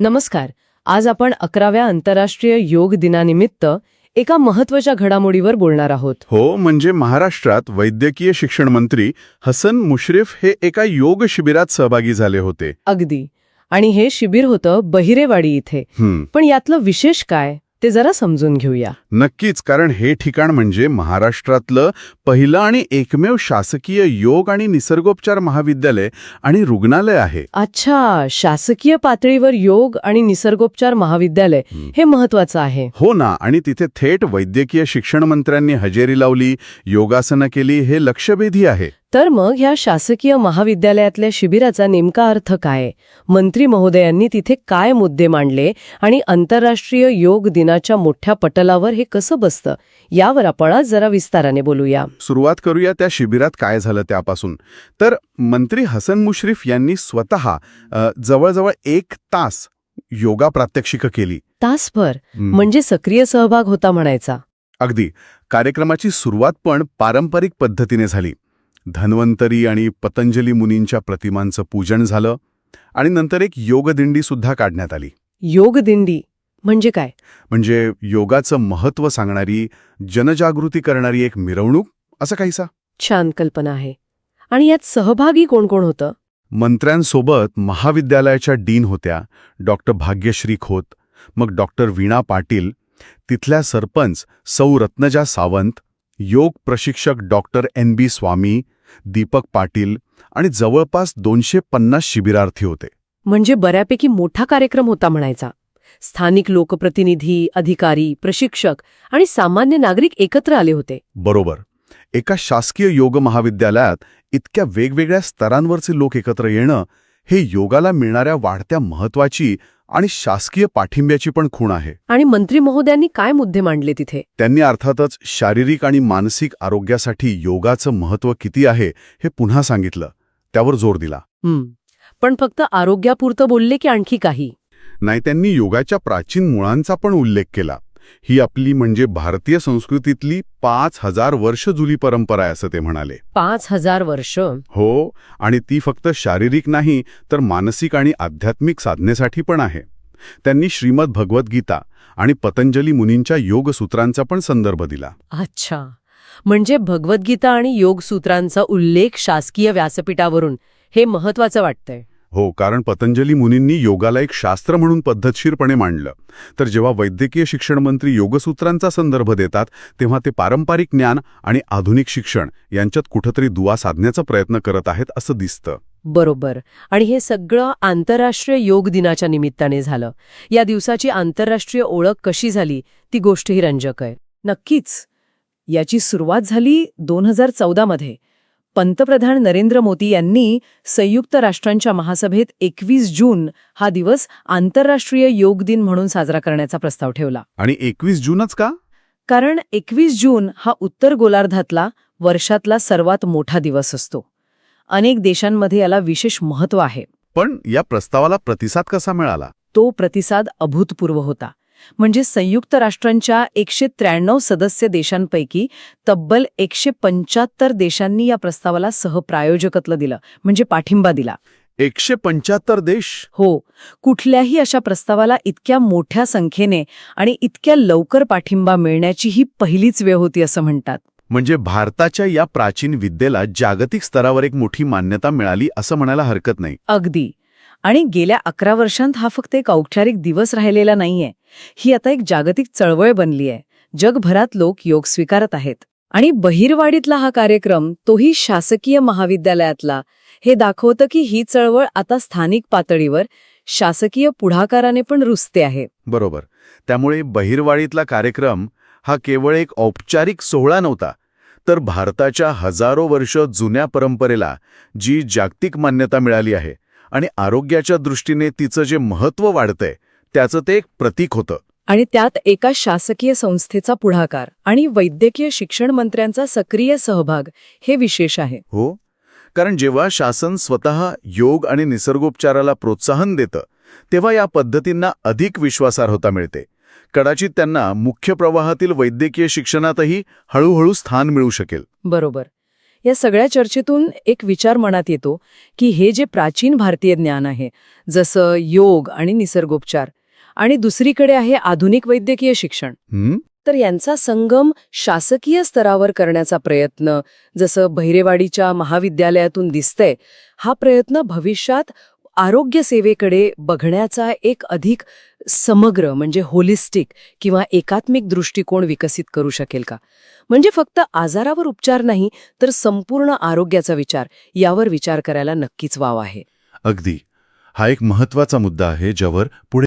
नमस्कार. आज आपण अकराव्या आंतरराष्ट्रीय योग दिनानिमित्त एका महत्त्वाच्या घडामोडीवर बोलणार आहोत. हो म्हणजे महाराष्ट्रात वैद्यकीय शिक्षण मंत्री हसन मुश्रीफ हे एका योग शिबिरात सहभागी झाले होते. अगदी. आणि हे शिबिर होतं बहिरेवाडी इथे. पण यातलं विशेष काय? ते जरा समजून घेऊया. नक्कीच कारण हे ठिकाण म्हणजे महाराष्ट्रातलं पहिलं आणि एकमेव शासकीय योग आणि निसर्गोपचार महाविद्यालय आणि रुग्णालय आहे. अच्छा शासकीय पातळीवर योग आणि निसर्गोपचार महाविद्यालय. हं. महत्वाचं आहे. हो ना आणि तिथे थेट वैद्यकीय शिक्षण मंत्र्यांनी हजेरी लावली योगासनं केली हे लक्षवेधी आहे. तर मग ह्या शासकीय महाविद्यालयातल्या शिबिराचा नेमका अर्थ काय? मंत्री महोदयांनी तिथे काय मुद्दे मांडले आणि आंतरराष्ट्रीय योग दिनाच्या मोठ्या पटलावर हे कसं बसतं? यावर आपण आज जरा विस्ताराने बोलूया. सुरुवात करूया त्या शिबिरात काय झालं त्यापासून. तर मंत्री हसन मुश्रीफ यांनी स्वतः जवळजवळ एक तास योगा प्रात्यक्षिकं केली. तासभर? म्हणजे सक्रिय सहभाग होता म्हणायचा. अगदी. कार्यक्रमाची सुरुवात पण पारंपरिक पद्धतीने झाली. धन्वंतरी आणि पतंजली मुनींच्या प्रतिमांचं पूजन झालं आणि नंतर एक योगदिंडी सुद्धा काढण्यात आली. योग दिंडी म्हणजे काय? म्हणजे योगाचं महत्त्व सांगणारी जनजागृती करणारी एक मिरवणूक असं काहीसा? छान कल्पना आहे. आणि यात सहभागी कोण कोण होतं? मंत्र्यांसोबत महाविद्यालयाच्या डीन होत्या डॉक्टर भाग्यश्री खोत मग डॉक्टर वीणा पाटील तिथल्या सरपंच सौ रत्नजा सावंत योग प्रशिक्षक doctor N B Swami Deepak Patil आणि जवळपास दोनशे पन्नास शिबिरार्थी होते. म्हणजे बऱ्यापैकी मोठा कार्यक्रम होता म्हणायचा. स्थानिक लोकप्रतिनिधी अधिकारी प्रशिक्षक आणि सामान्य नागरिक एकत्र आले होते. बरोबर. एका शासकीय योग महाविद्यालयात इतक्या वेगवेगळ्या स्तरांवरचे लोक एकत्र येणं हे योगाला मिळणाऱ्या वाढत्या महत्वाची आणि शासकीय पाठिंब्याची पण खूण आहे. आणि मंत्री महोदयांनी काय मुद्दे मांडले तिथे? त्यांनी अर्थातच शारीरिक आणि मानसिक आरोग्यासाठी योगाचं महत्त्व किती आहे हे पुन्हा सांगितलं. त्यावर जोर दिला. पण फक्त आरोग्यापुरतं बोलले की आणखी काही? नाही त्यांनी योगाच्या प्राचीन मुळांचा पण उल्लेख केला. ही आपली म्हणजे भारतीय संस्कृतीतली पाच हजार वर्ष जुली परंपरा आहे असं ते म्हणाले. पाच हजार वर्ष? हो आणि ती फक्त शारीरिक नाही तर मानसिक आणि आध्यात्मिक साधनेसाठी पण आहे. त्यांनी श्रीमद भगवद्गीता आणि पतंजली मुनींच्या योगसूत्रांचा पण संदर्भ दिला. अच्छा. म्हणजे भगवद्गीता आणि योगसूत्रांचा उल्लेख शासकीय व्यासपीठावरून हे महत्वाचं वाटतंय. हो कारण पतंजली मुनींनी योगाला एक शास्त्र म्हणून पद्धतशीरपणे मांडलं. तर जेव्हा वैद्यकीय शिक्षण मंत्री योगसूत्रांचा संदर्भ देतात तेव्हा ते पारंपरिक ज्ञान आणि आधुनिक शिक्षण यांच्यात कुठंतरी दुवा साधण्याचा प्रयत्न करत आहेत असं दिसतं. बरोबर. आणि हे सगळं आंतरराष्ट्रीय योग दिनाच्या निमित्ताने झालं. या दिवसाची आंतरराष्ट्रीय ओळख कशी झाली ती गोष्टही रंजक आहे. नक्कीच. याची सुरुवात झाली दोन हजार चौदामध्ये पंतप्रधान नरेंद्र मोदी यांनी संयुक्त राष्ट्रांच्या महासभेत एकवीस जून हा दिवस आंतरराष्ट्रीय योग दिन म्हणून साजरा करण्याचा प्रस्ताव ठेवला. आणि एकवीस जूनच का? कारण एकवीस जून हा उत्तर गोलार्धातला वर्षातला सर्वात मोठा दिवस असतो. अनेक देशांमध्ये याला विशेष महत्त्व आहे. पण या प्रस्तावाला प्रतिसाद कसा मिळाला? तो प्रतिसाद अभूतपूर्व होता. म्हणजे संयुक्त राष्ट्रांच्या एकशे त्र्याण्णव सदस्य देशांपैकी तब्बल एकशे पंच्याहत्तर देशांनी या प्रस्तावाला सहप्रायोजकत्व दिलं म्हणजे पाठिंबा दिला. एकशे पंच्याहत्तर देश? हो. कुठल्याही अशा प्रस्तावाला इतक्या मोठ्या संख्येने आणि इतक्या लवकर पाठिंबा मिळण्याची ही पहिलीच वेळ होती असं म्हणतात. म्हणजे भारताच्या या प्राचीन विद्येला जागतिक स्तरावर एक मोठी मान्यता मिळाली असं म्हणायला हरकत नाही. अगदी. आणि गेल्या अकरा वर्षांत हा फक्त एक औपचारिक दिवस राहिलेला नाहीये. ही आता एक जागतिक चळवळ बनली आहे. जगभरात लोक योग स्वीकारत आहेत. आणि बहिरवाडीतला हा कार्यक्रम तोही शासकीय महाविद्यालयातला हे दाखवतं की ही चळवळ आता स्थानिक पातळीवर शासकीय पुढाकाराने पण रुजते आहे. बरोबर. त्यामुळे बहिरवाडीतला कार्यक्रम हा केवळ एक औपचारिक सोहळा नव्हता तर भारताच्या हजारो वर्ष जुन्या परंपरेला जी जागतिक मान्यता मिळाली आहे आणि आरोग्याच्या दृष्टीने तिचं जे महत्त्व वाढतंय त्याचं ते एक प्रतीक होतं. आणि त्यात एका शासकीय संस्थेचा पुढाकार आणि वैद्यकीय शिक्षण मंत्र्यांचा सक्रिय सहभाग हे विशेष आहे. हो कारण जेव्हा शासन स्वतः योग आणि निसर्गोपचाराला प्रोत्साहन देतं तेव्हा या पद्धतींना अधिक विश्वासार्हता मिळते. कदाचित त्यांना मुख्य प्रवाहातील वैद्यकीय शिक्षणातही हळूहळू स्थान मिळू शकेल. बरोबर. या सगळ्या चर्चेतून एक विचार मनात येतो की हे जे प्राचीन भारतीय ज्ञान आहे जसं योग आणि निसर्गोपचार आणि दुसरीकडे आहे आधुनिक वैद्यकीय शिक्षण? तर यांचा संगम शासकीय स्तरावर करण्याचा प्रयत्न जसं बहिरेवाडीच्या महाविद्यालयातून दिसतंय हा प्रयत्न भविष्यात आरोग्य सेवेकडे बघण्याचा एक अधिक समग्र म्हणजे होलिस्टिक किंवा एकात्मिक दृष्टिकोन विकसित करू शकेल का? म्हणजे फक्त आजारावर उपचार नाही तर संपूर्ण आरोग्याचा विचार यावर विचार करायला नक्कीच वाव आहे. अगदी. हा एक महत्त्वाचा मुद्दा आहे ज्यावर पुढे